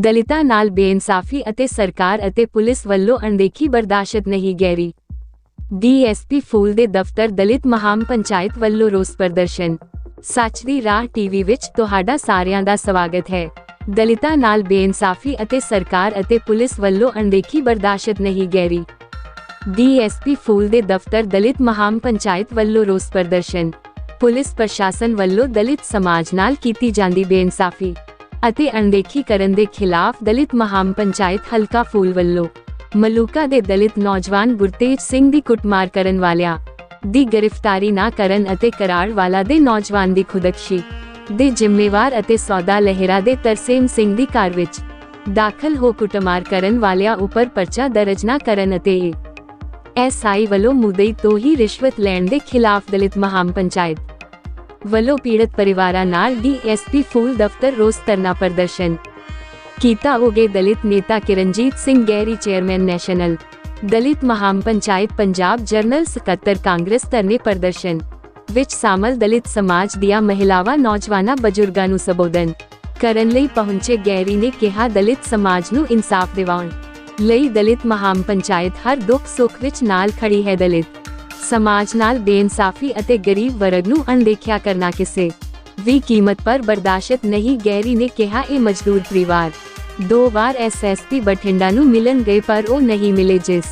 ਦਲਿਤਾਂ ਨਾਲ ਬੇਇਨਸਾਫੀ ਅਤੇ ਸਰਕਾਰ ਅਤੇ ਪੁਲਿਸ ਵੱਲੋਂ ਅਣਦੇਖੀ ਬਰਦਾਸ਼ਤ ਨਹੀਂ ਗੈਰੀ। ਡੀਐਸਪੀ ਫੂਲ ਦੇ ਦਫ਼ਤਰ ਦਲਿਤ ਮਹਾਮ ਪੰਚਾਇਤ ਵੱਲੋਂ ਰੋਸ ਪ੍ਰਦਰਸ਼ਨ। ਸੱਚ ਦੀ ਰਾਹ ਟੀਵੀ ਵਿੱਚ ਤੁਹਾਡਾ ਸਾਰਿਆਂ ਦਾ ਸਵਾਗਤ ਹੈ। ਦਲਿਤਾਂ ਨਾਲ ਬੇਇਨਸਾਫੀ ਅਤੇ ਸਰਕਾਰ ਅਤੇ ਪੁਲਿਸ ਵੱਲੋਂ ਅਣਦੇਖੀ ਬਰਦਾਸ਼ਤ ਨਹੀਂ ਗੈਰੀ। ਡੀਐਸਪੀ ਫੂਲ ਦੇ ਦਫ਼ਤਰ ਦਲਿਤ ਮਹਾਮ ਪੰਚਾਇਤ ਵੱਲੋਂ ਰੋਸ ਪ੍ਰਦਰਸ਼ਨ। ਪੁਲਿਸ ਪ੍ਰਸ਼ਾਸਨ ਵੱਲੋਂ ਦਲਿਤ ਸਮਾਜ ਨਾਲ ਕੀਤੀ ਜਾਂਦੀ ਬੇਇਨਸਾਫੀ। ਅਤੇ ਅਣਦੇਖੀ ਕਰਨ ਦੇ ਖਿਲਾਫ ਦਲਿਤ ਮਹਾਮ ਪੰਚਾਇਤ ਹਲਕਾ ਫੂਲ ਵੱਲੋਂ ਮਲੂਕਾ ਦੇ ਦਲਿਤ ਨੌਜਵਾਨ ਗੁਰਤੇਜ ਸਿੰਘ ਦੀ ਕੁੱਟਮਾਰ ਕਰਨ ਵਾਲਿਆਂ ਦੀ ਗ੍ਰਿਫਤਾਰੀ ਨਾ ਕਰਨ ਅਤੇ ਕਰਾੜਵਾਲਾ ਦੇ ਨੌਜਵਾਨ ਦੀ ਖੁਦਕਸ਼ੀ ਦੇ ਜ਼ਿੰਮੇਵਾਰ ਅਤੇ ਸੌਦਾ ਲਹਿਰਾ ਦੇ ਤਰਸੇਮ ਸਿੰਘ ਦੀ ਕਾਰ ਵਿੱਚ ਦਾਖਲ ਹੋ ਕੁੱਟਮਾਰ ਕਰਨ ਵਾਲਿਆਂ ਉੱਪਰ ਪਰਚਾ ਦਰਜ ਨਾ ਕਰਨ ਅਤੇ ਐਸਆਈ ਵੱਲੋਂ ਮੁਦਈ ਤੋਂ ਹੀ ਰਿਸ਼ਵਤ ਲੈਣ ਦੇ ਖਿਲਾਫ ਦਲਿਤ ਮਹਾਮ ਪੰਚਾਇਤ ਵੱਲੋਂ ਪੀੜਤ ਪਰਿਵਾਰਾਂ ਨਾਲ ਡੀਐਸਪੀ ਫੂਲ ਦਫ਼ਤਰ ਰੋਸ ਧਰਨਾ ਪ੍ਰਦਰਸ਼ਨ ਕੀਤਾ ਹੋਗੇ ਦਲਿਤ ਨੇਤਾ Kiranjit Singh Garry chairman national Dalit Maha Panchayat Punjab general ਸਕੱਤਰ ਕਾਂਗਰਸ ਧਰਨੇ ਪ੍ਰਦਰਸ਼ਨ ਵਿੱਚ ਸ਼ਾਮਲ ਦਲਿਤ ਸਮਾਜ ਦੀਆਂ ਮਹਿਲਾਵਾਂ, ਨੌਜਵਾਨਾਂ, ਬਜ਼ੁਰਗਾਂ ਨੂੰ ਸੰਬੋਧਨ ਕਰਨ ਲਈ ਪਹੁੰਚੇ ਗੈਰੀ ਨੇ ਕਿਹਾ, ਦਲਿਤ ਸਮਾਜ ਨੂੰ ਇਨਸਾਫ ਦਿਵਾਉਣ ਲਈ ਦਲਿਤ ਮਹਾਮ ਪੰਚਾਇਤ ਹਰ ਦੁੱਖ ਸੁੱਖ ਵਿੱਚ ਨਾਲ ਖੜੀ ਹੈ ਦਲਿਤ। ਸਮਾਜ ਨਾਲ ਬੇਇਨਸਾਫੀ ਅਤੇ ਗਰੀਬ ਵਰਗ ਨੂੰ ਅਣਦੇਖਿਆ ਕਰਨਾ ਕਿਸੇ ਵੀ ਕੀਮਤ ਪਰ ਬਰਦਾਸ਼ਤ ਨਹੀਂ, ਗੈਰੀ ਨੇ ਕਿਹਾ, ਇਹ ਮਜ਼ਦੂਰ ਪਰਿਵਾਰ। ਦੋ ਵਾਰ ਐਸਐਸਪੀ ਬਠਿੰਡਾ ਨੂੰ ਮਿਲਣ ਗਏ, ਪਰ ਉਹ ਨਹੀਂ ਮਿਲੇ, ਜਿਸ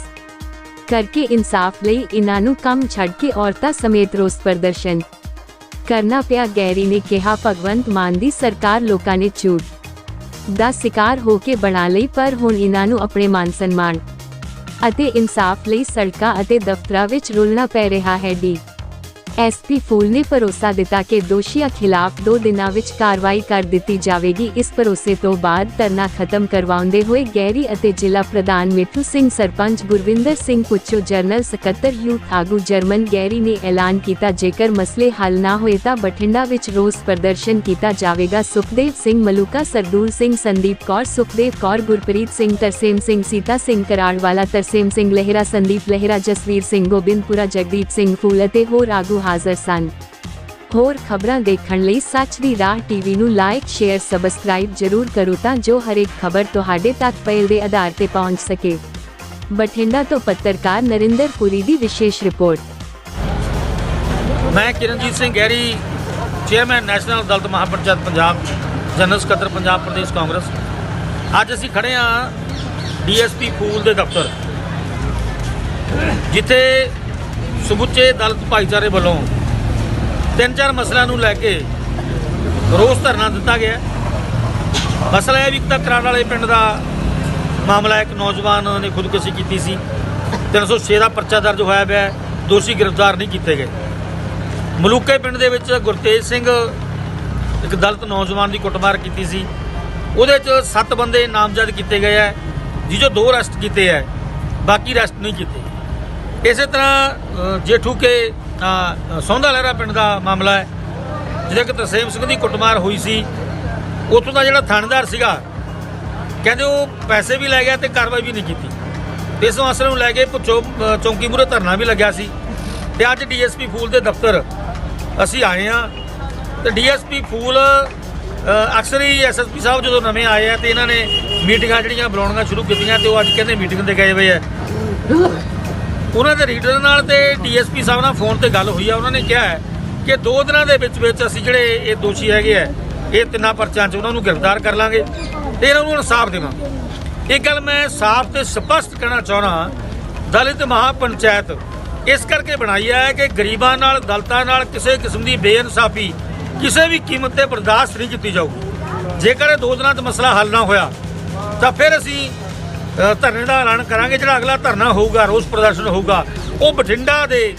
ਕਰਕੇ ਇਨਸਾਫ ਲਈ ਇਹਨਾਂ ਨੂੰ ਕੰਮ ਛੱਡ ਕੇ ਔਰਤਾਂ ਸਮੇਤ ਰੋਸ ਪ੍ਰਦਰਸ਼ਨ ਕਰਨਾ ਪਿਆ। ਗੈਰੀ ਨੇ ਕਿਹਾ, ਭਗਵੰਤ ਮਾਨ ਦੀ ਸਰਕਾਰ ਲੋਕਾਂ ਨੇ ਝੂਠ ਦਾ ਸ਼ਿਕਾਰ ਹੋ ਕੇ ਬਣਾ ਲਈ, ਪਰ ਹੁਣ ਇਹਨਾਂ ਨੂੰ ਆਪਣੇ ਮਾਨ ਸਨਮਾਨ ਅਤੇ ਇਨਸਾਫ ਲਈ ਸੜਕਾਂ ਅਤੇ ਦਫ਼ਤਰਾਂ ਵਿੱਚ ਰੁਲਣਾ ਪੈ ਰਿਹਾ ਹੈ ਡੀ। ਐਸਪੀ ਫੂਲ ਨੇ ਭਰੋਸਾ ਦਿੱਤਾ ਕਿ ਦੋਸ਼ੀਆਂ ਖਿਲਾਫ 2 ਦਿਨਾਂ ਵਿੱਚ ਕਾਰਵਾਈ ਕਰ ਦਿੱਤੀ ਜਾਵੇਗੀ। ਇਸ ਭਰੋਸੇ ਤੋਂ ਬਾਅਦ ਧਰਨਾ ਖਤਮ ਕਰਵਾਉਂਦੇ ਹੋਏ ਗੈਰੀ ਅਤੇ ਜ਼ਿਲ੍ਹਾ ਪ੍ਰਧਾਨ ਮਿੱਠੂ ਸਿੰਘ, ਸਰਪੰਚ ਗੁਰਵਿੰਦਰ ਸਿੰਘ ਪੁੱਛੋ ਜਰਨਲ ਸਕੱਤਰ ਯੂਥ ਆਗੂ ਜਰਮਨ ਗੈਰੀ ਨੇ ਐਲਾਨ ਕੀਤਾ, ਜੇਕਰ ਮਸਲੇ ਹੱਲ ਨਾ ਹੋਏ ਤਾਂ ਬਠਿੰਡਾ ਵਿੱਚ ਰੋਸ ਪ੍ਰਦਰਸ਼ਨ ਕੀਤਾ ਜਾਵੇਗਾ। ਸੁਖਦੇਵ ਸਿੰਘ ਮਲੂਕਾ, ਸਰਦੂਲ ਸਿੰਘ, ਸੰਦੀਪ ਕੌਰ, ਸੁਖਦੇਵ ਕੌਰ, ਗੁਰਪ੍ਰੀਤ ਸਿੰਘ, ਤਰਸੇਮ ਸਿੰਘ, ਸੀਤਾ ਸਿੰਘ ਕਰਾੜਵਾਲਾ, ਤਰਸੇਮ ਸਿੰਘ ਲਹਿਰਾ, ਸੰਦੀਪ ਲਹਿਰਾ, ਜਸਵੀਰ ਸਿੰਘ, ਗੋਬਿੰਦਪੁਰਾ, ਜਗਦੀਪ ਸਿੰਘ ਫੂਲ ਅਤੇ ਹੋਰ ਆਗੂ ਹਾਜ਼ਰ ਸਨ। ਹੋਰ ਖਬਰਾਂ ਦੇਖਣ ਲਈ ਸੱਚ ਦੀ ਰਾਹ ਟੀਵੀ ਨੂੰ ਲਾਈਕ ਸ਼ੇਅਰ ਸਬਸਕ੍ਰਾਈਬ ਜ਼ਰੂਰ ਕਰੋ ਤਾਂ ਜੋ ਹਰੇਕ ਖਬਰ ਤੁਹਾਡੇ ਤੱਕ ਪਹਿਲ ਦੇ ਆਧਾਰ ਤੇ ਪਹੁੰਚ ਸਕੇ। ਬਠਿੰਡਾ ਤੋਂ ਪੱਤਰਕਾਰ ਨਰਿੰਦਰ ਪੁਰੀ ਦੀ ਵਿਸ਼ੇਸ਼ ਰਿਪੋਰਟ। ਮੈਂ Kiranjit Singh Gehri chairman national Dalit Mahapanchayat Punjab general ਸਕੱਤਰ ਪੰਜਾਬ ਪ੍ਰਦੇਸ਼ ਕਾਂਗਰਸ ਅੱਜ ਅਸੀਂ ਖੜੇ ਆ ਡੀਐਸਪੀ ਫੂਲ ਦੇ ਦਫ਼ਤਰ, ਜਿੱਥੇ ਸਮੁੱਚੇ ਦਲਿਤ ਭਾਈਚਾਰੇ ਵੱਲੋਂ ਤਿੰਨ ਚਾਰ ਮਸਲਿਆਂ ਨੂੰ ਲੈ ਕੇ ਰੋਸ ਧਰਨਾ ਦਿੱਤਾ ਗਿਆ ਮਸਲਾ ਇਹ ਵੀ ਇੱਕ ਤਾਂ ਕਰਾੜ ਵਾਲੇ ਪਿੰਡ ਦਾ ਮਾਮਲਾ ਇੱਕ ਨੌਜਵਾਨ ਨੇ ਖੁਦਕੁਸ਼ੀ ਕੀਤੀ ਸੀ। 306 ਦਾ ਪਰਚਾ ਦਰਜ ਹੋਇਆ ਪਿਆ ਹੈ। ਦੋਸ਼ੀ ਗ੍ਰਿਫਤਾਰ ਨਹੀਂ ਕੀਤੇ ਗਏ। ਮਲੂਕੇ ਪਿੰਡ ਦੇ ਵਿੱਚ ਗੁਰਤੇਜ ਸਿੰਘ ਇੱਕ ਦਲਿਤ ਨੌਜਵਾਨ ਦੀ ਕੁੱਟਮਾਰ ਕੀਤੀ ਸੀ। ਉਹਦੇ 'ਚ ਸੱਤ ਬੰਦੇ ਨਾਮਜ਼ਦ ਕੀਤੇ ਗਏ ਹੈ ਜਿਜੋ ਦੋ ਅਰੈਸਟ ਕੀਤੇ ਹੈ, ਬਾਕੀ ਅਰੈਸਟ ਨਹੀਂ ਕੀਤੇ। ਇਸੇ ਤਰ੍ਹਾਂ ਜੇਠੂ ਕੇ ਅ, ਸੌਂਦਾ ਲਹਿਰਾ ਪਿੰਡ ਦਾ ਮਾਮਲਾ ਹੈ ਜਿਹਦੇ ਕਿ ਤਰਸੇਮ ਸਿੰਘ ਦੀ ਕੁੱਟਮਾਰ ਹੋਈ ਸੀ। ਉੱਥੋਂ ਦਾ ਜਿਹੜਾ ਥਾਣੇਦਾਰ ਸੀਗਾ ਕਹਿੰਦੇ ਉਹ ਪੈਸੇ ਵੀ ਲੈ ਗਿਆ ਤੇ ਕਾਰਵਾਈ ਵੀ ਨਹੀਂ ਕੀਤੀ। ਤੇ ਇਸ ਮਸਲੇ ਨੂੰ ਲੈ ਕੇ ਪੁੱਛੋ ਚੌਂਕੀ ਮੂਹਰੇ ਧਰਨਾ ਵੀ ਲੱਗਿਆ ਸੀ। ਤੇ ਅੱਜ ਡੀਐਸਪੀ ਫੂਲ ਦੇ ਦਫ਼ਤਰ ਅਸੀਂ ਆਏ ਆ ਤੇ ਡੀਐਸਪੀ ਫੂਲ ਅਕਸਰ ਹੀ ਐਸਐਸਪੀ ਸਾਹਿਬ ਜਦੋਂ ਨਵੇਂ ਆਏ ਆ ਤੇ ਇਹਨਾਂ ਨੇ ਮੀਟਿੰਗਾਂ ਜਿਹੜੀਆਂ ਬੁਲਾਉਣੀਆਂ ਸ਼ੁਰੂ ਕੀਤੀਆਂ ਤੇ ਉਹ ਅੱਜ ਕਹਿੰਦੇ ਮੀਟਿੰਗ ਤੇ ਗਏ ਹੋਏ ਆ। ਉਹਨਾਂ ਦੇ ਰੀਡਰ ਨਾਲ ਤੇ ਡੀਐਸਪੀ ਸਾਹਿਬ ਨਾਲ ਫੋਨ ਤੇ ਗੱਲ ਹੋਈ ਆ। ਉਹਨਾਂ ਨੇ ਕਿਹਾ ਹੈ ਕਿ ਦੋ ਦਿਨਾਂ ਦੇ ਵਿੱਚ ਵਿੱਚ ਅਸੀਂ ਜਿਹੜੇ ਇਹ ਦੋਸ਼ੀ ਹੈਗੇ ਆ, ਇਹ ਤਿੰਨਾਂ ਪਰਚਾਂ 'ਚ ਉਹਨਾਂ ਨੂੰ ਗ੍ਰਿਫਤਾਰ ਕਰ ਲਾਂਗੇ ਤੇ ਇਹਨਾਂ ਨੂੰ ਇਨਸਾਫ ਦੇਵਾਂਗੇ ਇਹ ਗੱਲ ਮੈਂ ਸਾਫ਼ ਤੇ ਸਪਸ਼ਟ ਕਹਿਣਾ ਚਾਹਣਾ ਦਲਿਤ ਮਹਾਪੰਚਾਇਤ ਇਸ ਕਰਕੇ ਬਣਾਈ ਹੈ ਕਿ ਗਰੀਬਾਂ ਨਾਲ, ਦਲਤਾਂ ਨਾਲ ਕਿਸੇ ਕਿਸਮ ਦੀ ਬੇਇਨਸਾਫੀ ਕਿਸੇ ਵੀ ਕੀਮਤ ਤੇ ਬਰਦਾਸ਼ਤ ਨਹੀਂ ਕੀਤੀ ਜਾਊਗੀ। ਜੇਕਰ ਇਹ ਦੋ ਦਿਨਾਂ 'ਚ ਮਸਲਾ ਹੱਲ ਨਾ ਹੋਇਆ, ਤਾਂ ਫਿਰ ਅਸੀਂ ਧਰਨੇ ਦਾ ਐਲਾਨ ਕਰਾਂਗੇ, ਜਿਹੜਾ ਅਗਲਾ ਧਰਨਾ ਹੋਊਗਾ, ਰੋਸ ਪ੍ਰਦਰਸ਼ਨ ਹੋਊਗਾ, ਉਹ ਬਠਿੰਡਾ ਦੇ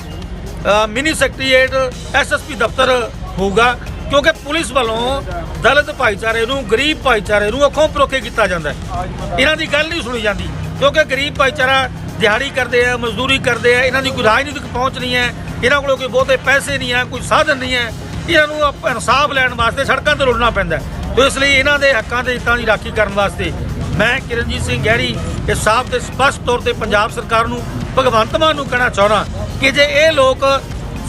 ਮਿਨੀ ਸੈਕਟਰੀਏਟ ਐਸਐਸਪੀ ਦਫ਼ਤਰ ਹੋਊਗਾ, ਕਿਉਂਕਿ ਪੁਲਿਸ ਵੱਲੋਂ ਦਲਿਤ ਭਾਈਚਾਰੇ ਨੂੰ, ਗਰੀਬ ਭਾਈਚਾਰੇ ਨੂੰ ਅੱਖੋਂ ਪਰੋਖੇ ਕੀਤਾ ਜਾਂਦਾ ਹੈ ਇਹਨਾਂ ਦੀ ਗੱਲ ਨਹੀਂ ਸੁਣੀ ਜਾਂਦੀ, ਕਿਉਂਕਿ ਗਰੀਬ ਭਾਈਚਾਰਾ ਦਿਹਾੜੀ ਕਰਦੇ ਆ, ਮਜ਼ਦੂਰੀ ਕਰਦੇ ਆ, ਇਹਨਾਂ ਦੀ ਕੋਈ ਰਾਜਨੀਤਿਕ ਪਹੁੰਚ ਨਹੀਂ ਹੈ, ਇਹਨਾਂ ਕੋਲ ਕੋਈ ਬਹੁਤੇ ਪੈਸੇ ਨਹੀਂ ਹੈ, ਕੋਈ ਸਾਧਨ ਨਹੀਂ ਹੈ, ਇਹਨਾਂ ਨੂੰ ਆਪ- ਇਨਸਾਫ ਲੈਣ ਵਾਸਤੇ ਸੜਕਾਂ ਤੇ ਰੁਲਣਾ ਪੈਂਦਾ ਹੈ। ਤੇ ਇਸ ਲਈ ਇਹਨਾਂ ਦੇ ਹੱਕਾਂ ਤੇ ਹਿੱਤਾਂ ਦੀ ਰਾਖੀ ਕਰਨ ਵਾਸਤੇ ਮੈਂ ਕਿਰਨਜੀਤ ਸਿੰਘ ਗਹਿਰੀ ਇਹ ਸਾਫ਼ ਤੇ ਸਪਸ਼ਟ ਤੌਰ ਤੇ ਪੰਜਾਬ ਸਰਕਾਰ ਨੂੰ, ਭਗਵੰਤ ਮਾਨ ਨੂੰ ਕਹਿਣਾ ਚਾਹੁੰਦਾ ਕਿ ਜੇ ਇਹ ਲੋਕ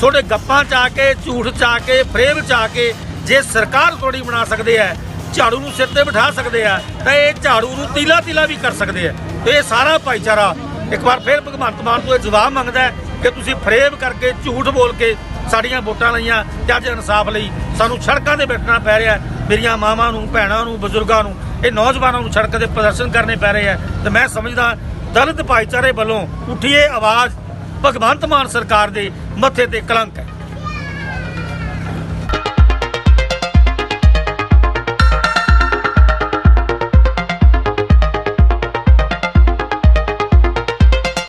ਤੁਹਾਡੇ ਗੱਪਾਂ ਚ ਆ ਕੇ, ਝੂਠ ਚ ਆ ਕੇ ਫਰੇਮ ਚ ਆ ਕੇ ਜੇ ਸਰਕਾਰ ਥੋੜੀ ਬਣਾ ਸਕਦੇ ਆ, ਝਾੜੂ ਨੂੰ ਸਿਰ ਤੇ ਬਿਠਾ ਸਕਦੇ ਆ, ਤਾਂ ਇਹ ਝਾੜੂ ਨੂੰ ਤੀਲਾ ਤੀਲਾ ਵੀ ਕਰ ਸਕਦੇ ਆ। ਤੇ ਇਹ ਸਾਰਾ ਭਾਈਚਾਰਾ ਇੱਕ ਵਾਰ ਫਿਰ ਭਗਵੰਤ ਮਾਨ ਤੋਂ ਇਹ ਜਵਾਬ ਮੰਗਦਾ ਹੈ ਕਿ ਤੁਸੀਂ ਫਰੇਬ ਕਰਕੇ, ਝੂਠ ਬੋਲ ਕੇ ਸਾਡੀਆਂ ਵੋਟਾਂ ਲਈਆਂ ਤੇ ਅੱਜ ਇਨਸਾਫ ਲਈ ਸਾਨੂੰ ਸੜਕਾਂ ਤੇ ਬੈਠਣਾ ਪੈ ਰਿਹਾ। ਮੇਰੀਆਂ ਮਾਵਾਂ ਨੂੰ, ਭੈਣਾਂ ਨੂੰ, ਬਜ਼ੁਰਗਾਂ ਨੂੰ ਇਹ ਨੌਜਵਾਨਾਂ ਨੂੰ ਸੜਕ ਤੇ ਪ੍ਰਦਰਸ਼ਨ ਕਰਨੇ ਪੈ ਰਹੇ ਆ। ਤੇ ਮੈਂ ਸਮਝਦਾ, ਦਲਿਤ ਭਾਈਚਾਰੇ ਵੱਲੋਂ ਉੱਠੀ ਇਹ ਆਵਾਜ਼ ਭਗਵੰਤ ਮਾਨ ਸਰਕਾਰ ਦੇ ਮੱਥੇ ਤੇ ਕਲੰਕ ਹੈ।